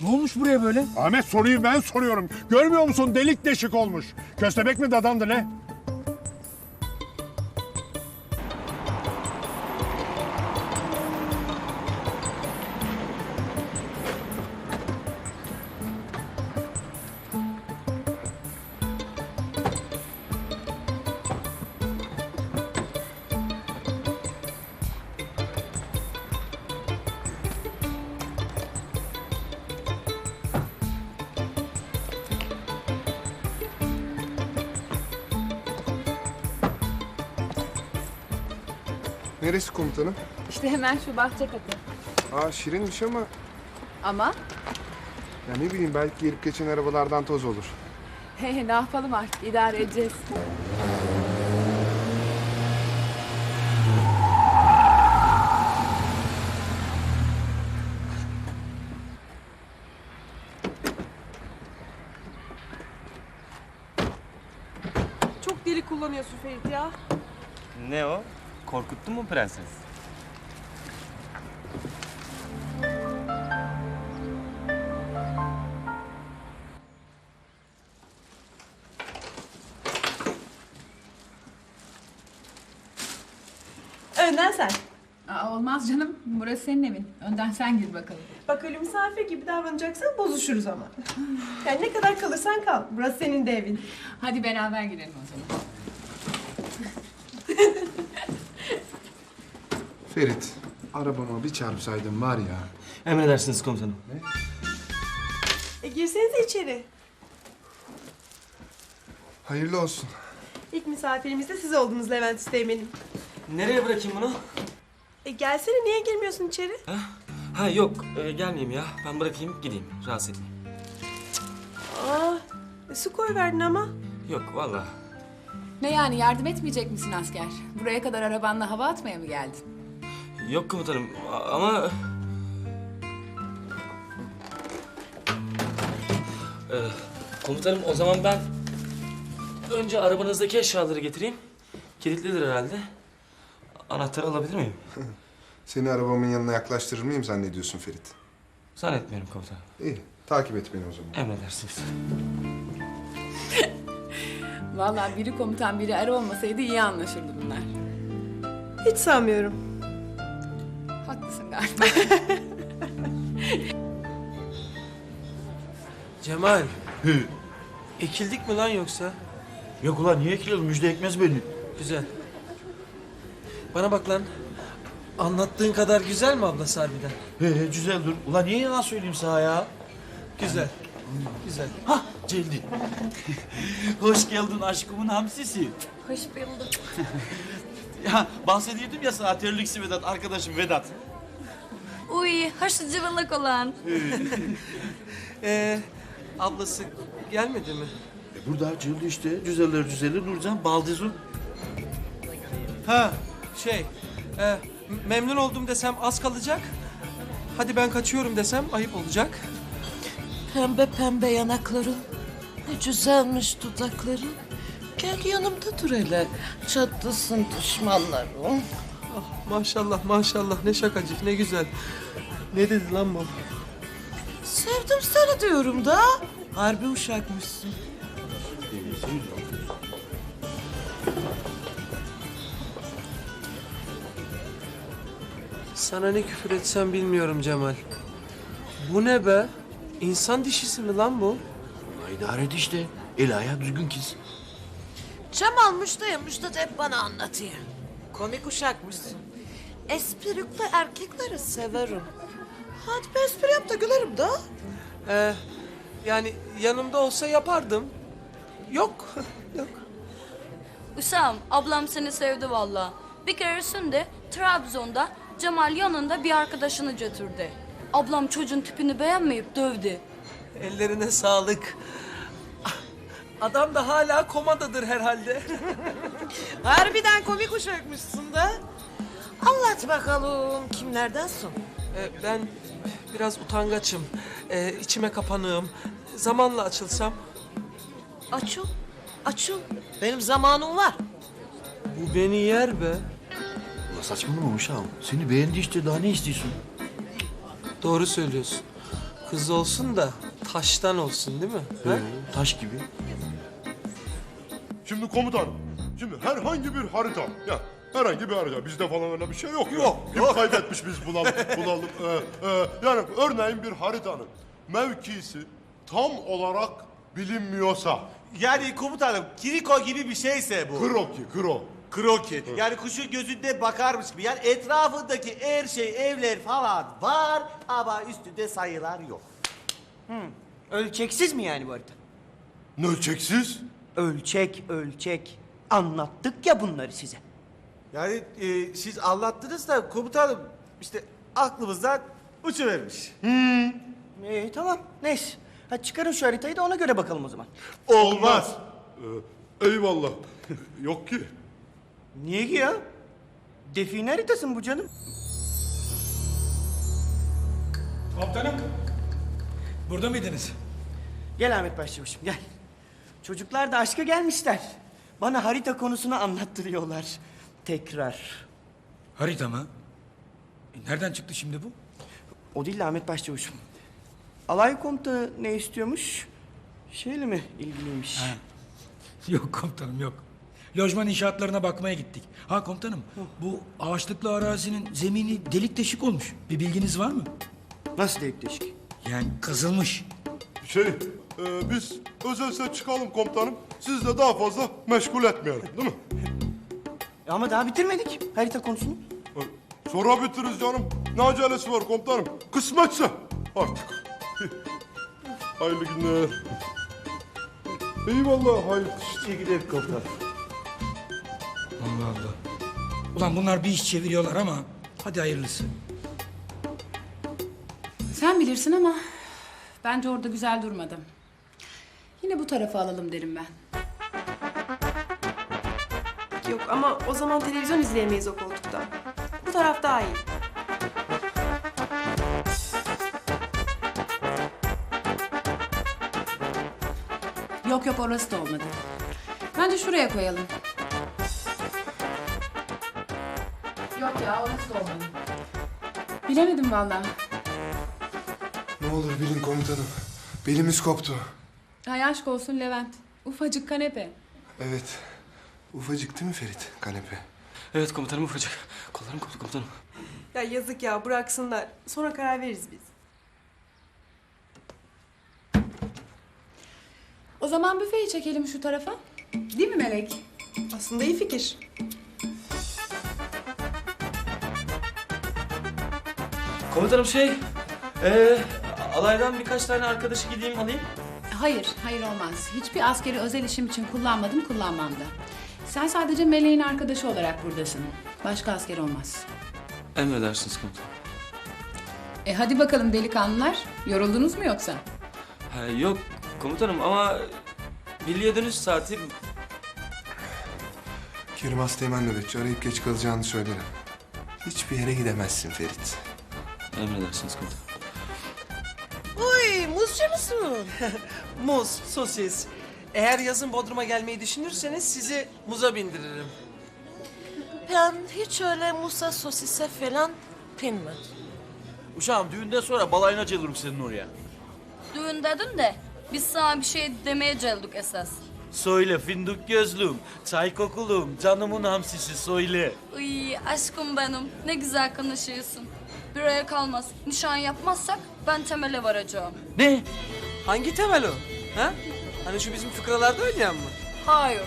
Ne olmuş buraya böyle? Ahmet soruyu ben soruyorum. Görmüyor musun delik deşik olmuş. Köstebek mi dadandı ne? Neresi komutanım? İşte hemen şu bahçe katı. Aa şirinmiş ama Ama ya ne bileyim belki gelip geçen arabalardan toz olur. he, ne yapalım artık idare edeceğiz. Çok deli kullanıyorsun Ferit ya. Ne o? Korkuttun mu prenses? Önden sen. Aa, olmaz canım. Burası senin evin. Önden sen gir bakalım. Bak öyle misafir gibi davranacaksan bozuşuruz ama. Yani ne kadar kalırsan kal. Burası senin de evin. Hadi beraber girelim o zaman. Ferit, arabama bir çarpsaydın var ya. Emredersiniz komutanım. E girsenize içeri. Hayırlı olsun. İlk misafirimiz de siz oldunuz Levent Üsteğmen'im. Nereye bırakayım bunu? E gelsene niye girmiyorsun içeri? Ha yok e, gelmeyeyim ya. Ben bırakayım gideyim. Rahatsız etmeyeyim. Aa, e, su koy verdin ama. Yok vallahi. Ne yani yardım etmeyecek misin asker? Buraya kadar arabanla hava atmaya mı geldin? Yok komutanım ama... Ee, komutanım o zaman ben önce arabanızdaki eşyaları getireyim. Kilitlidir herhalde. Anahtarı alabilir miyim? Seni arabamın yanına yaklaştırır mıyım zannediyorsun Ferit? Zannetmiyorum komutanım. İyi, takip et beni o zaman. Emredersiniz. Vallahi biri komutan biri er olmasaydı iyi anlaşırdı bunlar. Hiç sanmıyorum. Haklısın galiba. Cemal. Ekildik mi lan yoksa? Yok ulan niye ekliyorum? Müjde ekmez beni. Güzel. Bana bak lan. Anlattığın kadar güzel mi ablası harbiden? He he güzel dur. Ulan niye yalan söyleyeyim sana ya? Güzel. Güzel. Hah Celdi. Hoş geldin aşkımın hamsisi. Hoş bulduk. Ya bahsediyordum ya sana terliksi Vedat, arkadaşım Vedat. Uy, haşı cıvılık olan. Ee, ablası gelmedi mi? E burada Celdi işte. Güzeller güzeli Nurcan Baldizun. Ha, şey. e, memnun oldum desem az kalacak. Hadi ben kaçıyorum desem ayıp olacak. Pembe pembe yanakların, ne güzelmiş dudakların. Gel yanımda dur hele, çatlasın düşmanlarım. Ah, maşallah maşallah ne şakacık ne güzel. Ne dedi lan bu? Sevdim seni diyorum da. Harbi uşakmışsın. Sana ne küfür etsem bilmiyorum Cemal. Bu ne be? İnsan dişisi mi lan bu? İdare et işte. El ayağı düzgün kız. Cemal Müşta'ya Müşta hep bana anlatıyor. Komik uşakmışsın. Esprikli erkekleri severim. Hadi bir espri yap da gülerim da. Ee, yani yanımda olsa yapardım. Yok, yok. Usam, ablam seni sevdi valla. Bir keresinde Trabzon'da Cemal yanında bir arkadaşını götürdü. Ablam çocuğun tipini beğenmeyip dövdü. Ellerine sağlık. Adam da hala komadadır herhalde. Harbiden komik uşakmışsın da. Anlat bakalım kimlerdensin? Ee, ben biraz utangaçım. Ee, içime kapanığım. Zamanla açılsam. Açıl, açıl. Benim zamanım var. Bu beni yer be. Ulan saçmalama uşağım. Seni beğendi işte daha ne istiyorsun? Doğru söylüyorsun. Kız olsun da taştan olsun değil mi? Ha? Taş gibi. Şimdi komutanım, şimdi herhangi bir harita, ya herhangi bir harita, bizde falan öyle bir şey yok. Yok, Kim kaybetmiş biz bulalım, bulalım. Ee, e, yani örneğin bir haritanın mevkisi tam olarak bilinmiyorsa, Yani komutanım Kiriko gibi bir şeyse bu. kroki, kro. Kroki. Yani kuşun gözünde bakarmış gibi. Yani etrafındaki her şey, evler falan var ama üstünde sayılar yok. Ölçeksiz mi yani bu harita? Ne ölçeksiz? Ölçek, ölçek. Anlattık ya bunları size. Yani e, siz anlattınız da komutanım işte aklımızdan uçuvermiş. Ee, tamam, neyse. Hadi çıkarın şu haritayı da ona göre bakalım o zaman. Olmaz. Ee, eyvallah. yok ki. Niye ki ya? Define haritası mı bu canım? Komutanım. Burada mıydınız? Gel Ahmet Başçavuş'um gel. Çocuklar da aşka gelmişler. Bana harita konusunu anlattırıyorlar. Tekrar. Harita mı? E, nereden çıktı şimdi bu? O değil de Ahmet Başçavuş'um. Alay komutanı ne istiyormuş? Şeyle mi ilgiliymiş? Ha. Yok komutanım yok. Lojman inşaatlarına bakmaya gittik. Ha komutanım bu ağaçlıklı arazinin zemini delik deşik olmuş. Bir bilginiz var mı? Nasıl delik deşik? Yani kazılmış. Şey, e, biz özelse çıkalım komutanım. Siz de daha fazla meşgul etmeyelim, değil mi? E Ama daha bitirmedik harita konusunu. E, Sonra bitiririz canım. Ne acelesi var komutanım? Kısmetse artık. Hayırlı günler. Eyvallah, hayırlı. İyi gidelim komutanım. Allah Allah. Ulan bunlar bir iş çeviriyorlar ama hadi hayırlısı. Sen bilirsin ama bence orada güzel durmadım. Yine bu tarafa alalım derim ben. Yok ama o zaman televizyon izleyemeyiz o koltukta. Bu taraf daha iyi. Yok yok orası da olmadı. Bence şuraya koyalım. Yok ya orası da olmadı. Bilemedim vallahi. Ne olur bilin komutanım. Belimiz koptu. Hay aşk olsun Levent. Ufacık kanepe. Evet. Ufacık değil mi Ferit kanepe? Evet komutanım ufacık. Kollarım koptu komutanım. Ya yazık ya bıraksınlar. Sonra karar veririz biz. O zaman büfeyi çekelim şu tarafa. Değil mi Melek? Aslında iyi fikir. Komutanım şey... Ee, alaydan birkaç tane arkadaşı gideyim alayım. Hayır, hayır olmaz. Hiçbir askeri özel işim için kullanmadım, kullanmam da. Sen sadece Meleğin arkadaşı olarak buradasın. Başka asker olmaz. Emredersiniz komutanım. E hadi bakalım delikanlılar. Yoruldunuz mu yoksa? Ha, yok komutanım ama milliye dönüş saati Kerim Asteğmen nöbetçi arayıp geç kalacağını söyledi. Hiçbir yere gidemezsin Ferit. Emredersiniz komutanım. Uy muzcu musun? Muz, sosis. Eğer yazın Bodrum'a gelmeyi düşünürseniz sizi muza bindiririm. Ben hiç öyle musa sosise falan binmedim. Uşağım düğünden sonra balayına gelirim senin oraya. Düğün dedin de biz sana bir şey demeye geldik esas. Söyle fındık gözlüm, çay kokulum, canımın hamsisi söyle. Iy aşkım benim ne güzel konuşuyorsun. Bir aya kalmaz. Nişan yapmazsak ben temele varacağım. Ne? Hangi temel o? Ha? Hani şu bizim fıkralarda oynayan mı? Hayır.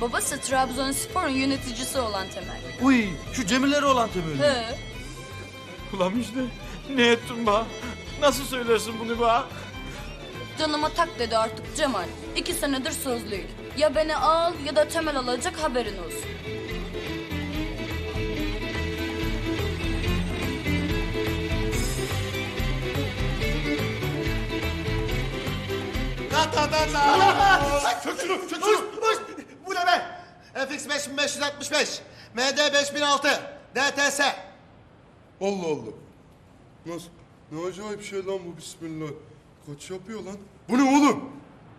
Babası Trabzonspor'un yöneticisi olan Temel. Uy şu Cemileri olan temeli. He. Ulan işte ne ettin be? Nasıl söylersin bunu be? Canıma tak dedi artık Cemal. İki senedir sözlüyük. Ya beni al ya da Temel alacak haberin olsun. Çök şunu, çök şunu. Bu ne be? FX 5565, MD 5006, DTS. Allah Allah. Nasıl? Ne acayip şey lan bu bismillah. Kaç yapıyor lan? Bu ne oğlum?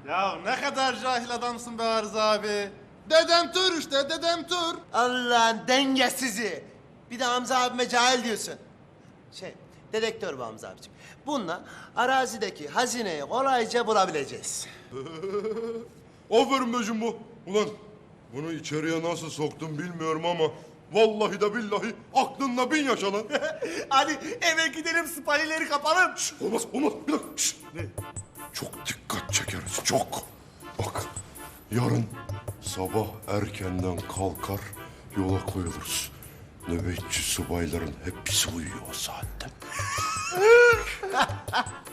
Ya ne kadar cahil adamsın be Arız abi. Dedem Tur işte, dedem Tur. Allah'ın dengesizi. Bir de Hamza abime cahil diyorsun. Şey, dedektör Hamza abicim. Bununla arazideki hazineyi kolayca bulabileceğiz. Aferin be Jumbo. Ulan bunu içeriye nasıl soktum bilmiyorum ama vallahi de billahi aklınla bin yaşa lan. Hadi eve gidelim spalileri kapalım. olmaz olmaz bir dakika. Şşt. Çok dikkat çekeriz çok. Bak yarın sabah erkenden kalkar yola koyuluruz. Nöbetçi subayların hepsi uyuyor o saatte.